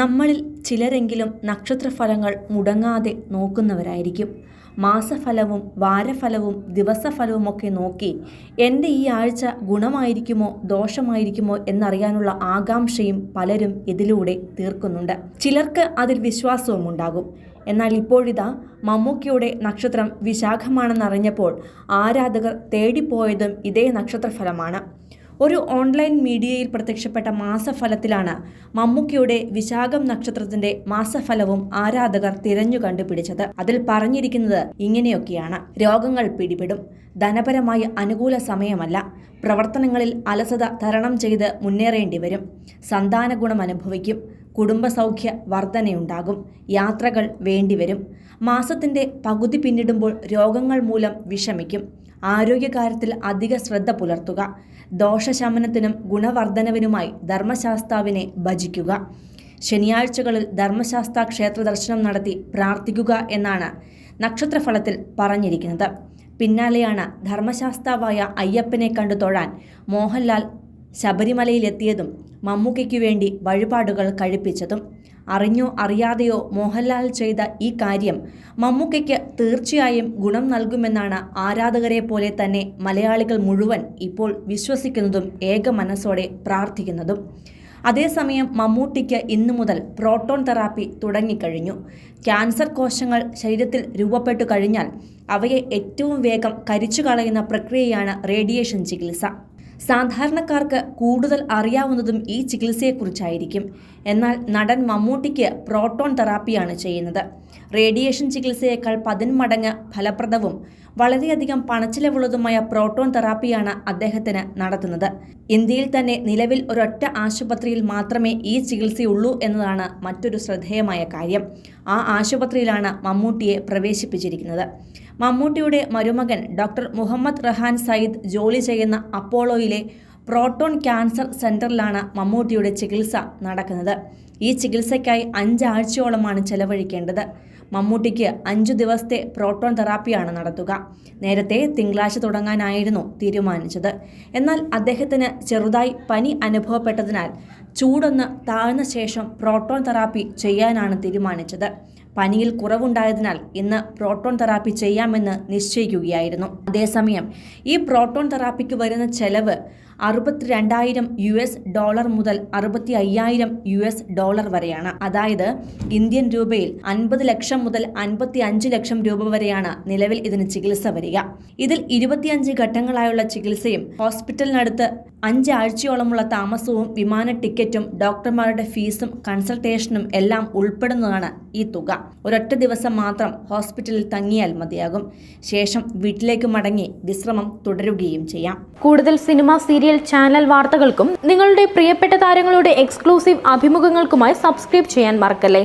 നമ്മളിൽ ചിലരെങ്കിലും നക്ഷത്രഫലങ്ങൾ മുടങ്ങാതെ നോക്കുന്നവരായിരിക്കും. മാസഫലവും വാരഫലവും ദിവസഫലവുമൊക്കെ നോക്കി എന്റെ ഈ ആഴ്ച ഗുണമായിരിക്കുമോ ദോഷമായിരിക്കുമോ എന്നറിയാനുള്ള ആകാംക്ഷയും പലരും ഇതിലൂടെ തീർക്കുന്നുണ്ട്. ചിലർക്ക് അതിൽ വിശ്വാസവും ഉണ്ടാകും എന്നാൽ ഇപ്പോഴിതാ മമ്മൂക്കിയുടെ നക്ഷത്രം വിശാഖമാണെന്നറിഞ്ഞപ്പോൾ ആരാധകർ തേടിപ്പോയതും ഇതേ നക്ഷത്രഫലമാണ്. ഒരു ഓൺലൈൻ മീഡിയയിൽ പ്രത്യക്ഷപ്പെട്ട മാസഫലത്തിലാണ് മമ്മൂക്കിയുടെ വിശാഖം നക്ഷത്രത്തിന്റെ മാസഫലവും ആരാധകർ തിരഞ്ഞു കണ്ടുപിടിച്ചത്. അതിൽ പറഞ്ഞിരിക്കുന്നത് ഇങ്ങനെയൊക്കെയാണ്. രോഗങ്ങൾ പിടിപെടും. ധനപരമായി അനുകൂല സമയമല്ല. പ്രവർത്തനങ്ങളിൽ അലസത തരണം ചെയ്ത് മുന്നേറേണ്ടി വരും. സന്താന ഗുണം അനുഭവിക്കും. കുടുംബസൗഖ്യ വർധനയുണ്ടാകും. യാത്രകൾ വേണ്ടിവരും മാസത്തിന്റെ പകുതി പിന്നിടുമ്പോൾ രോഗങ്ങൾ മൂലം വിഷമിക്കും. ആരോഗ്യകാര്യത്തിൽ അധിക ശ്രദ്ധ പുലർത്തുക. ദോഷശമനത്തിനും ഗുണവർദ്ധനവിനുമായി ധർമ്മശാസ്താവിനെ ഭജിക്കുക. ശനിയാഴ്ചകളിൽ ധർമ്മശാസ്ത്ര ക്ഷേത്ര ദർശനം നടത്തി പ്രാർത്ഥിക്കുക എന്നാണ് നക്ഷത്രഫലത്തിൽ പറഞ്ഞിരിക്കുന്നത്. പിന്നാലെയാണ് ധർമ്മശാസ്താവായ അയ്യപ്പനെ കണ്ടു തൊഴാൻ മോഹൻലാൽ ശബരിമലയിലെത്തിയതും മമ്മൂക്കയ്ക്കു വേണ്ടി വഴിപാടുകൾ കഴിപ്പിച്ചതും. അറിഞ്ഞോ അറിയാതെയോ മോഹൻലാൽ ചെയ്ത ഈ കാര്യം മമ്മൂക്കയ്ക്ക് തീർച്ചയായും ഗുണം നൽകുമെന്നാണ് ആരാധകരെ പോലെ തന്നെ മലയാളികൾ മുഴുവൻ ഇപ്പോൾ വിശ്വസിക്കുന്നതും ഏക മനസ്സോടെ പ്രാർത്ഥിക്കുന്നതും. അതേസമയം മമ്മൂട്ടിക്ക് ഇന്നു മുതൽ പ്രോട്ടോൺ തെറാപ്പി തുടങ്ങിക്കഴിഞ്ഞു. ക്യാൻസർ കോശങ്ങൾ ശരീരത്തിൽ രൂപപ്പെട്ടു കഴിഞ്ഞാൽ അവയെ ഏറ്റവും വേഗം കരിച്ചു കളയുന്ന പ്രക്രിയയാണ് റേഡിയേഷൻ ചികിത്സ. സാധാരണക്കാർക്ക് കൂടുതൽ അറിയാവുന്നതും ഈ ചികിത്സയെക്കുറിച്ചായിരിക്കും. എന്നാൽ നടൻ മമ്മൂട്ടിക്ക് പ്രോട്ടോൺ തെറാപ്പിയാണ് ചെയ്യുന്നത്. റേഡിയേഷൻ ചികിത്സയേക്കാൾ പതിന്മടങ്ങ് ഫലപ്രദവും വളരെയധികം പണച്ചിലവുള്ളതുമായ പ്രോട്ടോൺ തെറാപ്പിയാണ് അദ്ദേഹത്തിന് നടത്തുന്നത്. ഇന്ത്യയിൽ തന്നെ നിലവിൽ ഒരൊറ്റ ആശുപത്രിയിൽ മാത്രമേ ഈ ചികിത്സയുള്ളൂ എന്നതാണ് മറ്റൊരു ശ്രദ്ധേയമായ കാര്യം. ആ ആശുപത്രിയിലാണ് മമ്മൂട്ടിയെ പ്രവേശിപ്പിച്ചിരിക്കുന്നത്. മമ്മൂട്ടിയുടെ മരുമകൻ ഡോക്ടർ മുഹമ്മദ് റഹാൻ സയ്യിദ് ജോലി ചെയ്യുന്ന അപ്പോളോയിലെ പ്രോട്ടോൺ ക്യാൻസർ സെന്ററിലാണ് മമ്മൂട്ടിയുടെ ചികിത്സ നടക്കുന്നത്. ഈ ചികിത്സയ്ക്കായി അഞ്ചാഴ്ചയോളമാണ് ചെലവഴിക്കേണ്ടത്. മമ്മൂട്ടിക്ക് അഞ്ചു ദിവസത്തെ പ്രോട്ടോൺ തെറാപ്പിയാണ് നടത്തുക. നേരത്തെ തിങ്കളാഴ്ച തുടങ്ങാനായിരുന്നു തീരുമാനിച്ചത്. എന്നാൽ അദ്ദേഹത്തിന് ചെറുതായി പനി അനുഭവപ്പെട്ടതിനാൽ ചൂടൊന്ന് താഴ്ന്ന ശേഷം പ്രോട്ടോൺ തെറാപ്പി ചെയ്യാനാണ് തീരുമാനിച്ചത്. പനിയിൽ കുറവുണ്ടായതിനാൽ ഇന്ന് പ്രോട്ടോൺ തെറാപ്പി ചെയ്യാമെന്ന് നിശ്ചയിക്കുകയായിരുന്നു. അതേസമയം ഈ പ്രോട്ടോൺ തെറാപ്പിക്ക് വരുന്ന ചെലവ് അറുപത്തിരണ്ടായിരം യു എസ് ഡോളർ മുതൽ അറുപത്തി അയ്യായിരം യു എസ് ഡോളർ വരെയാണ്. അതായത് ഇന്ത്യൻ രൂപയിൽ അൻപത് ലക്ഷം മുതൽ അൻപത്തി അഞ്ച് ലക്ഷം രൂപ വരെയാണ് നിലവിൽ ഇതിന് ചികിത്സ വരിക. ഇതിൽ ഇരുപത്തിയഞ്ച് ഘട്ടങ്ങളായുള്ള ചികിത്സയും ഹോസ്പിറ്റലിനടുത്ത് അഞ്ച് ആഴ്ചയോളമുള്ള താമസവും വിമാന ടിക്കറ്റും ഡോക്ടർമാരുടെ ഫീസും കൺസൾട്ടേഷനും എല്ലാം ഉൾപ്പെടുന്നതാണ് ഈ തുക. ഒരൊറ്റ ദിവസം മാത്രം ഹോസ്പിറ്റലിൽ തങ്ങിയാൽ മതിയാകും. ശേഷം വീട്ടിലേക്ക് മടങ്ങി വിശ്രമം തുടരുകയും ചെയ്യാം. കൂടുതൽ സിനിമ സീരിയൽ ചാനൽ വാർത്തകൾക്കും നിങ്ങളുടെ പ്രിയപ്പെട്ട താരങ്ങളുടെ എക്സ്ക്ലൂസീവ് അഭിമുഖങ്ങൾക്കുമായി സബ്സ്ക്രൈബ് ചെയ്യാൻ മറക്കല്ലേ?